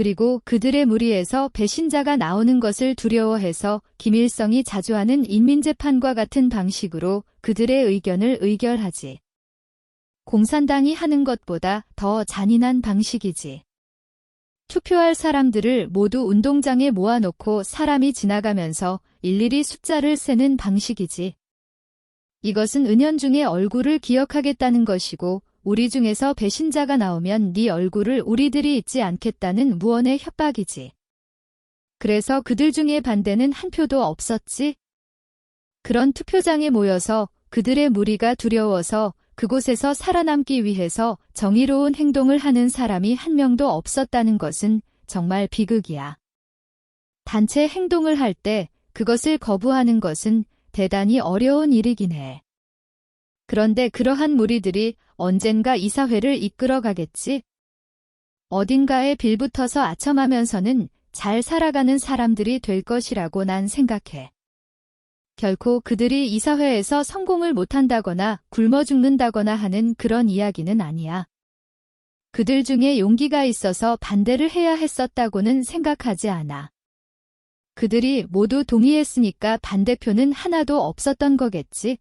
그리고 그들의 무리에서 배신자가 나오는 것을 두려워해서 김일성이 자주 하는 인민재판과 같은 방식으로 그들의 의견을 의결하지. 공산당이 하는 것보다 더 잔인한 방식이지. 투표할 사람들을 모두 운동장에 모아놓고 사람이 지나가면서 일일이 숫자를 세는 방식이지. 이것은 은연중에 얼굴을 기억하겠다는 것이고 우리 중에서 배신자가 나오면 네 얼굴을 우리들이 잊지 않겠다는 무언의 협박이지. 그래서 그들 중에 반대는 한 표도 없었지. 그런 투표장에 모여서 그들의 무리가 두려워서 그곳에서 살아남기 위해서 정의로운 행동을 하는 사람이 한 명도 없었다는 것은 정말 비극이야. 단체 행동을 할 때 그것을 거부하는 것은 대단히 어려운 일이긴 해. 그런데 그러한 무리들이 언젠가 이사회를 이끌어 가겠지? 어딘가에 빌붙어서 아첨하면서는 잘 살아가는 사람들이 될 것이라고 난 생각해. 결코 그들이 이사회에서 성공을 못한다거나 굶어 죽는다거나 하는 그런 이야기는 아니야. 그들 중에 용기가 있어서 반대를 해야 했었다고는 생각하지 않아. 그들이 모두 동의했으니까 반대표는 하나도 없었던 거겠지.